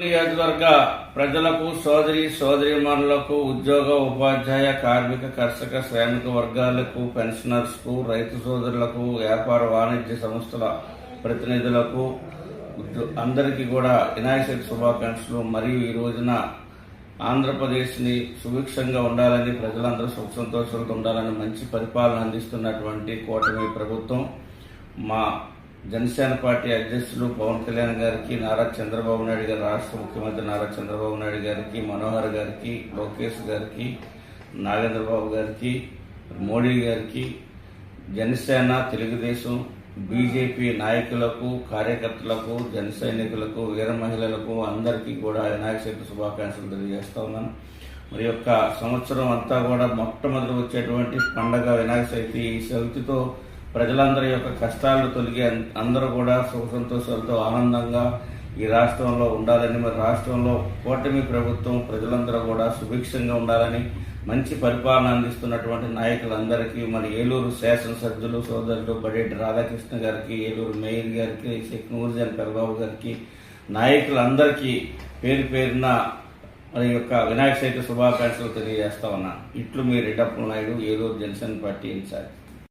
నియోజకవర్గ ప్రజలకు సోదరి సోదరిమణులకు ఉద్యోగ ఉపాధ్యాయ కార్మిక కర్షక శ్రామిక వర్గాలకు పెన్షనర్స్కు రైతు సోదరులకు వ్యాపార వాణిజ్య సంస్థల ప్రతినిధులకు అందరికీ కూడా వినాయక శుభాకాంక్షలు. మరియు ఈ రోజున ఆంధ్రప్రదేశ్ని సుభిక్షంగా ఉండాలని ప్రజలందరూ సుఖ సంతోషాలతో ఉండాలని మంచి పరిపాలన అందిస్తున్నటువంటి కూటమి ప్రభుత్వం మా జనసేన పార్టీ అధ్యక్షులు పవన్ కళ్యాణ్ గారికి నారా చంద్రబాబు నాయుడు గారు రాష్ట్ర ముఖ్యమంత్రి నారా చంద్రబాబు నాయుడు గారికి మనోహర్ గారికి లోకేష్ గారికి నాగేంద్రబాబు గారికి మోడీ గారికి జనసేన తెలుగుదేశం బీజేపీ నాయకులకు కార్యకర్తలకు జన సైనికులకు వీర మహిళలకు అందరికీ కూడా వినాయక చవితి శుభాకాంక్షలు తెలియజేస్తా ఉన్నాను. మరి యొక్క సంవత్సరం అంతా కూడా మొట్టమొదటి వచ్చేటువంటి పండగ వినాయక చవితి. ఈ చవితితో ప్రజలందరి యొక్క కష్టాలు తొలగి అందరూ కూడా సుఖ సంతోషాలతో ఆనందంగా ఈ రాష్ట్రంలో ఉండాలని మరి రాష్ట్రంలో కూటమి ప్రభుత్వం ప్రజలందరూ కూడా సుభిక్షంగా ఉండాలని మంచి పరిపాలన అందిస్తున్నటువంటి నాయకులందరికీ మన ఏలూరు శాసనసభ్యులు సోదరులు బడేటి రాధాకృష్ణ గారికి ఏలూరు మేయర్ గారికి షేక్ నూర్జన్ పెరబాబు గారికి నాయకులందరికీ పేరు పేరున మరి యొక్క వినాయక చవితి శుభాకాంక్షలు తెలియజేస్తా ఉన్నా. ఇట్లు మీ రెడ్డప్ప నాయుడు ఏలూరు జనసేన పార్టీ ఇన్ఛార్జ్.